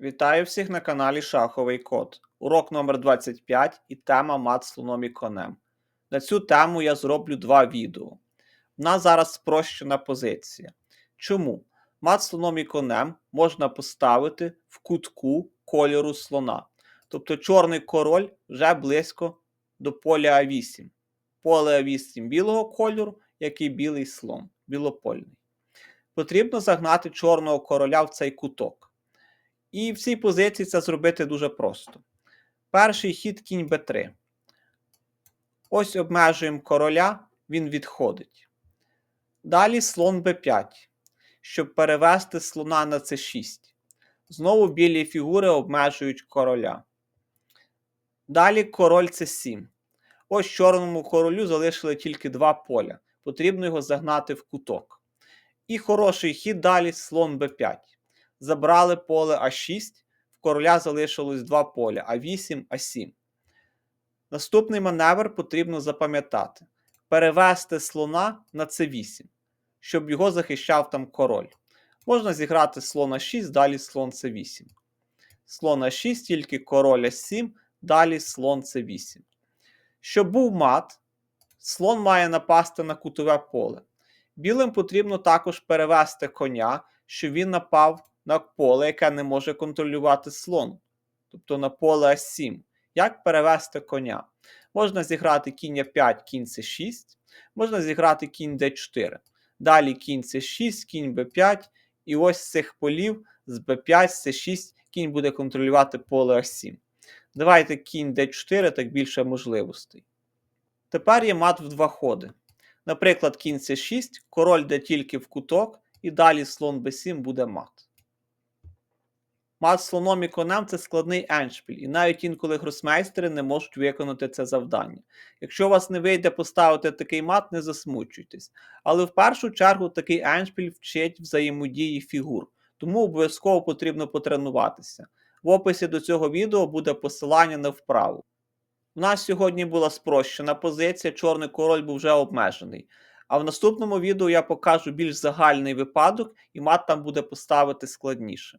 Вітаю всіх на каналі Шаховий Код. Урок номер 25 і тема мат слоном і конем. На цю тему я зроблю два відео. У нас зараз спрощена позиція. Чому? Мат слоном і конем можна поставити в кутку кольору слона. Тобто чорний король вже близько до поля А8. Поле А8 білого кольору, як і білий слон, білопольний. Потрібно загнати чорного короля в цей куток. І в цій позиції це зробити дуже просто. Перший хід кінь Б3. Ось обмежуємо короля, він відходить. Далі слон Б5, щоб перевести слона на С6. Знову білі фігури обмежують короля. Далі король С7. Ось чорному королю залишили тільки два поля. Потрібно його загнати в куток. І хороший хід далі слон Б5 забрали поле А6, в короля залишилось два поля А8, А7. Наступний маневр потрібно запам'ятати: перевести слона на С8, щоб його захищав там король. Можна зіграти слон А6, далі слон С8. Слон А6, тільки король А7, далі слон С8. Щоб був мат, слон має напасти на кутове поле. Білим потрібно також перевести коня, щоб він напав на поле, яке не може контролювати слон, тобто на поле А7. Як перевести коня? Можна зіграти кінь А5, кінь С6, можна зіграти кінь Д4. Далі кінь С6, кінь Б5, і ось з цих полів з Б5, С6 кінь буде контролювати поле А7. Давайте кінь Д4, так більше можливостей. Тепер є мат в два ходи. Наприклад, кінь С6, король йде тільки в куток, і далі слон Б7 буде мат. Мат слоном і конем це складний еншпіль, і навіть інколи гросмейстери не можуть виконати це завдання. Якщо у вас не вийде поставити такий мат, не засмучуйтесь. Але в першу чергу такий еншпіль вчить взаємодії фігур, тому обов'язково потрібно потренуватися. В описі до цього відео буде посилання на вправу. У нас сьогодні була спрощена позиція, чорний король був вже обмежений. А в наступному відео я покажу більш загальний випадок, і мат там буде поставити складніше.